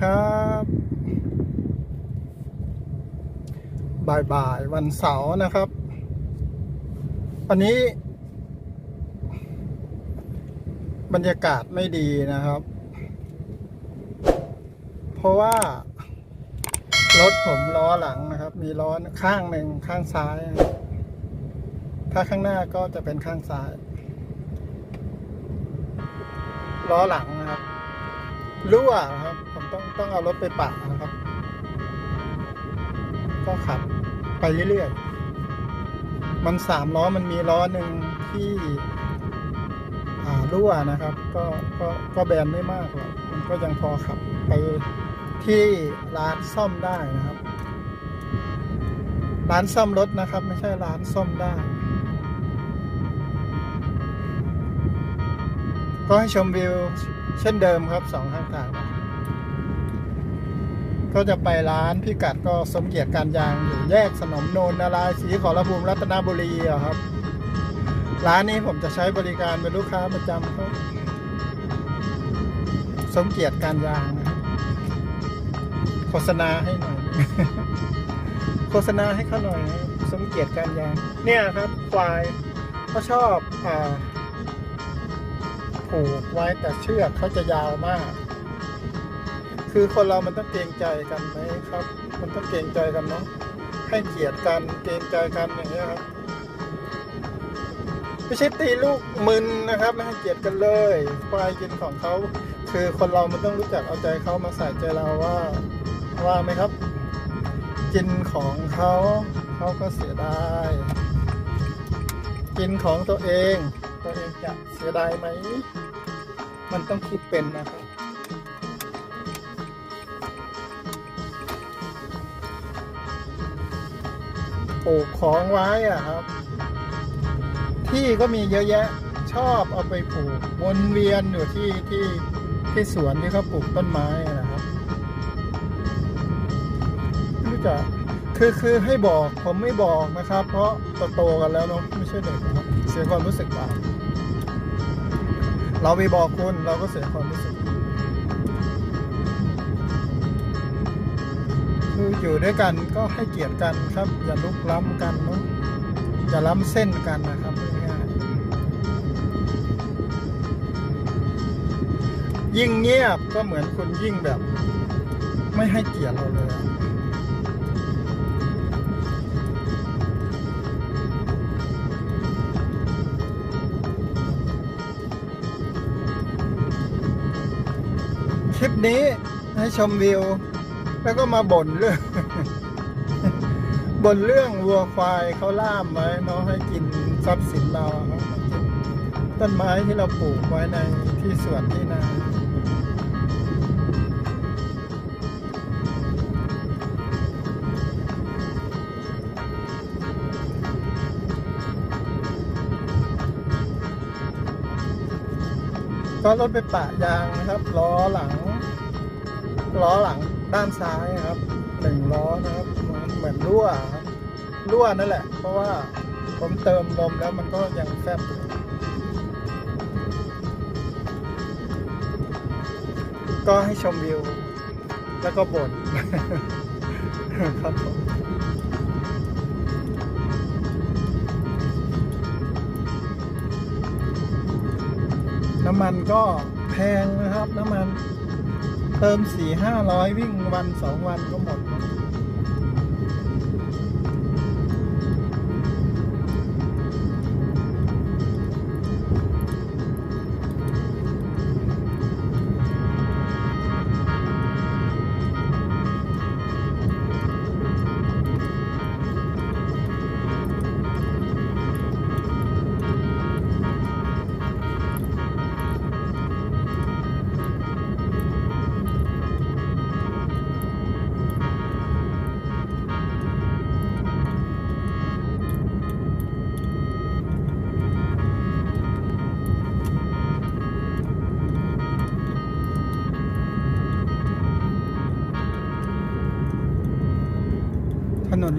ครับบ่ายบ่ายๆวันเสาร์นะครับ วันนี้ บรรยากาศไม่ดีนะครับ เพราะว่ารถผมล้อหลังนะครับ มีล้อข้างหนึ่งข้างซ้าย ถ้าข้างหน้าก็จะเป็นข้างซ้าย ล้อหลังนะครับรั่วครับ ต้องต้องเอารถไปปะนะครับ ก็ขับไปเรื่อยๆ มันสามล้อมันมีล้อหนึ่งที่รั่วนะครับ ก็ก็ก็แบนไม่มากหรอกมันก็ยังพอขับไปที่ร้านซ่อมได้นะครับ ร้านซ่อมรถนะครับ ไม่ใช่ร้านซ่อมได้ ก็ให้ชมวิวเช่นเดิมครับสองข้างทาง ก็จะไปร้านพิกัดก็สมเกียรติการยางอยู่แยกสนมโนนนารายศรีขอรภูมิรัตนบุรีครับ ร้านนี้ผมจะใช้บริการเป็นลูกค้าประจำเขาสมเกียรติการยาง โฆษณาให้หน่อย โฆษณาให้เขาหน่อยสมเกียรติการยาง เนี่ยครับควายเขาชอบอ่าผูกไว้แต่เชือกเขาจะยาวมาก คือคนเรามันต้องเกรงใจกันไหมครับ มันต้องเกรงใจกันเนาะให้เกียรติกันเกรงใจกันอย่างเงี้ยครับไม่ใช่ตีลูกมึนนะครับ ไม่ให้เกียรติกันเลยควายกินของเขาคือคนเรามันต้องรู้จักเอาใจเขามาใส่ใจเราว่าว่าไหมครับ กินของเขาเขาก็เสียดายกินของตัวเอง ตัวเองจะเสียดายไหม มันต้องคิดเป็นนะครับ ลูกของไว้อะครับ ที่ก็มีเยอะแยะชอบเอาไปปลูกวนเวียนอยู่ที่ที่ที่สวนที่เขาปลูกต้นไม้นะครับรู้จะคือคือให้บอกผมไม่บอกนะครับ เพราะโตๆกันแล้วเนาะไม่ใช่เด็กนะครับเสียความรู้สึกเปล่าเราไปบอกคุณเราก็เสียความรู้สึก คืออยู่ด้วยกันก็ให้เกียรติกันครับ อย่าลุกล้ำกันเนาะอย่าล้ำเส้นกันนะครับง่ายยิ่งเงียบก็เหมือนคุณยิ่งแบบ ไม่ให้เกียรติเราเลยคลิปนี้ให้ชมวิว แล้วก็มาบ่นเรื่องบ่นเรื่องวัวควายเขาล่ามไว้เนาะให้กินทรัพย์สินเราครับต้นไม้ที่เราปลูกไว้ในที่สวนที่นาก็รถไปปะยางนะครับล้อหลังล้อหลัง ด้านซ้ายครับหนึ่งล้อนะครับเหมือนเหมือนรั่วครับรั่วนั่นแหละ เพราะว่าผมเติมลมแล้วมันก็ยังแฟบอยู่ก็ให้ชมวิว แล้วก็บ่นครับผมน้ำมันก็แพงนะครับ น้ำมัน เติมสี่ห้าร้อยวิ่งวันสองวันก็หมด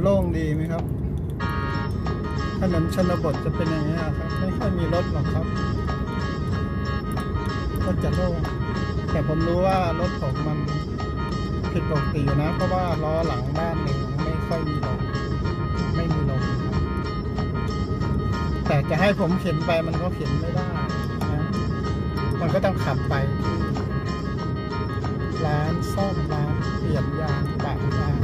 โล่งดีไหมครับ ถนนชนบทจะเป็นอย่างนี้ครับ ไม่ค่อยมีรถหรอกครับก็จะโล่งแต่ผมรู้ว่ารถผมมันผิดปกติอยู่นะ เพราะว่าล้อหลังด้านหนึ่งไม่ค่อยมีลมไม่มีลมแต่จะให้ผมเข็นไปมันก็เข็นไม่ได้นะมันก็ต้องขับไปที่ร้านซ่อมร้านเปลี่ยนยางปะยาง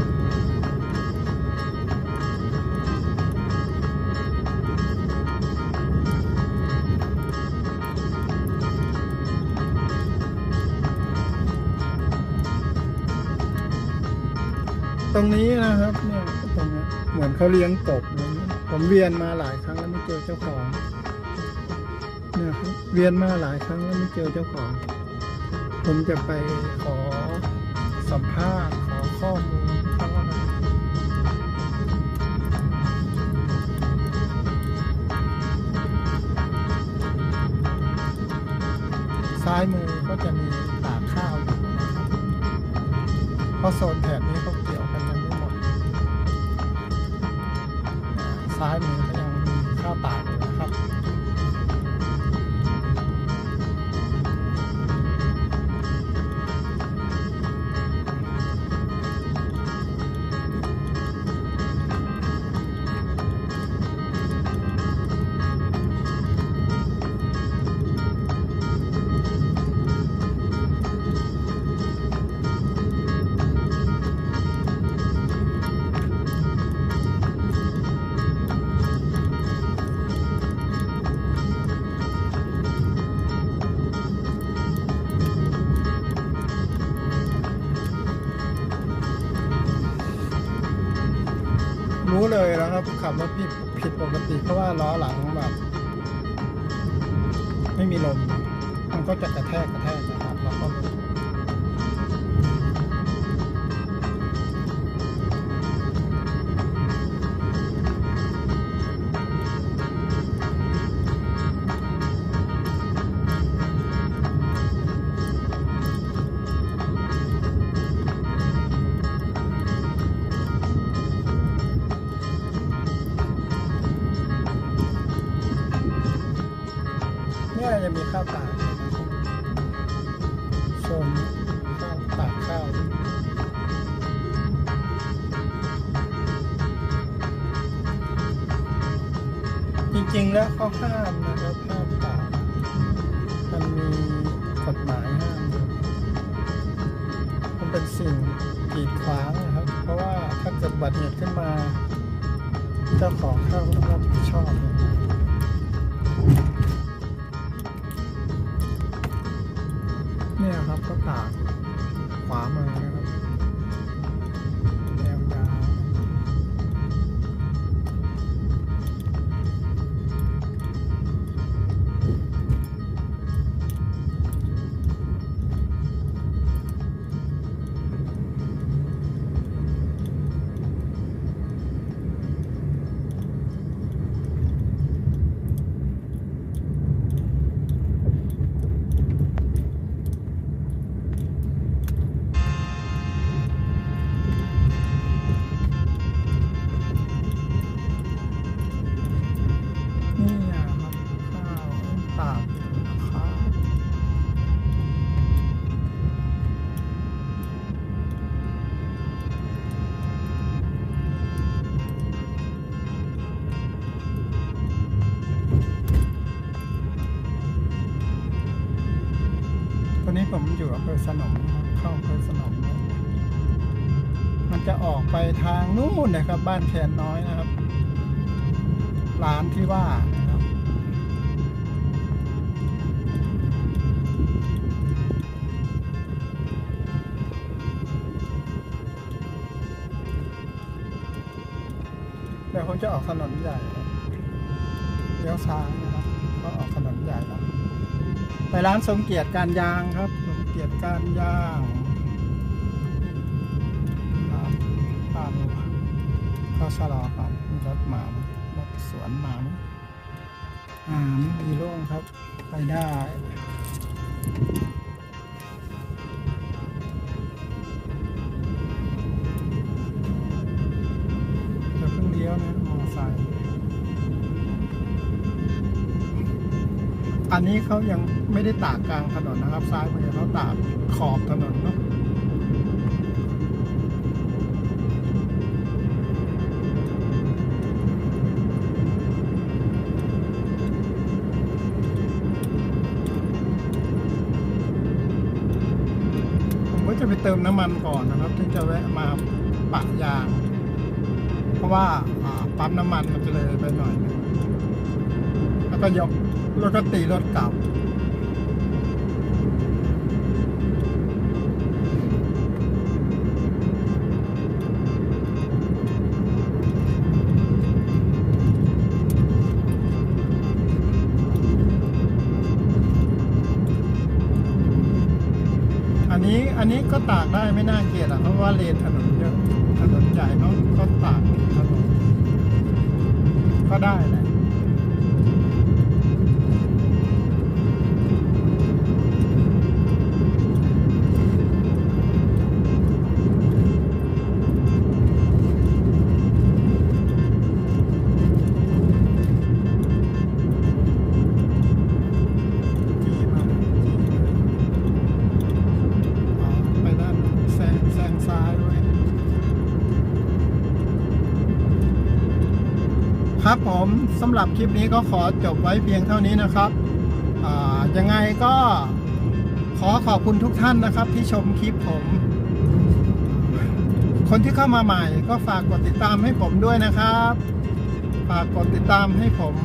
ตรงนี้นะครับเนี่ยตรงนี้เหมือนเขาเลี้ยงกบนะผมเวียนมาหลายครั้งแล้วไม่เจอเจ้าของเนี่ยครับเวียนมาหลายครั้งแล้วไม่เจอเจ้าของ ผมจะไปขอสัมภาษณ์ รถผิดผิดปกติเพราะว่าล้อหลังแบบไม่มีลม มันก็จะกระแทกกระแทกนะครับเราก็ จะมีข้าวตากอยู่นะครับโซนข้าวตากข้าวจริงๆแล้วเขาห้ามนะครับห้ามตากมันมีกฎหมายห้ามมันเป็นสิ่งกีดขวางนะครับ เพราะว่าถ้าเกิดบัติเหตุขึ้นมา เจ้าของข้าวต้องรับผิดชอบนะครับ เนี่ยครับก็ตากขวามือ นี้ผมอยู่อำเภอสนมนครับเข้าอำเภอสนมมันจะออกไปทางนู่นนะครับ บ้านแคนน้อยนะครับ ร้านที่ว่านะครับเดี๋ยวผมจะออกถนนใหญ่เลี้ยวซ้ายนะครับก็ออกถนนใหญ่แล้ว ไปร้านสมเกียรติการยางครับ สมเกียรติการยางร้านร้านก็ชะลอครับมีรถมาไหมรถสวนหมาไหมาไม่มีโล่งครับ ไปได้จะเพิ่งเลี้ยวนะมอเตอร์ไซค์อันนี้เขายัง ไม่ได้ตากกลางถนนนะครับ ซ้ายมือเขาตากขอบถนนเนาะจะไปเติมน้ำมันก่อนนะครับถึงจะแวะมาปะยาง เพราะว่าปั๊มน้ำมันมันจะเลยไปหน่อย แล้วก็ยกรถก็ตีรถกลับ ตากได้ไม่น่าเกลียดอะเพราะว่าเลนถนนเยอะถนนใหญ่เขาเขาตากถนนก็ได้แหละ ครับผมสำหรับคลิปนี้ก็ขอจบไว้เพียงเท่านี้นะครับยังไงก็ขอขอบคุณทุกท่านนะครับที่ชมคลิปผม คนที่เข้ามาใหม่ก็ฝากกดติดตามให้ผมด้วยนะครับ ฝากกดติดตามให้ผม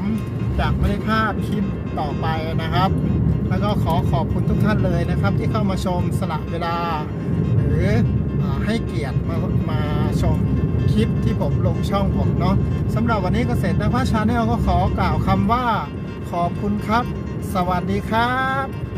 จากไม่ได้พลาดคลิปต่อไปนะครับ แล้วก็ขอขอบคุณทุกท่านเลยนะครับ ที่เข้ามาชมสละเวลา หรือ ให้เกียรติมามาชมคลิปที่ผมลงช่องผมเนาะสำหรับวันนี้เกษตรนภาชาแนลก็ขอกล่าวคำว่า ขอบคุณครับ สวัสดีครับ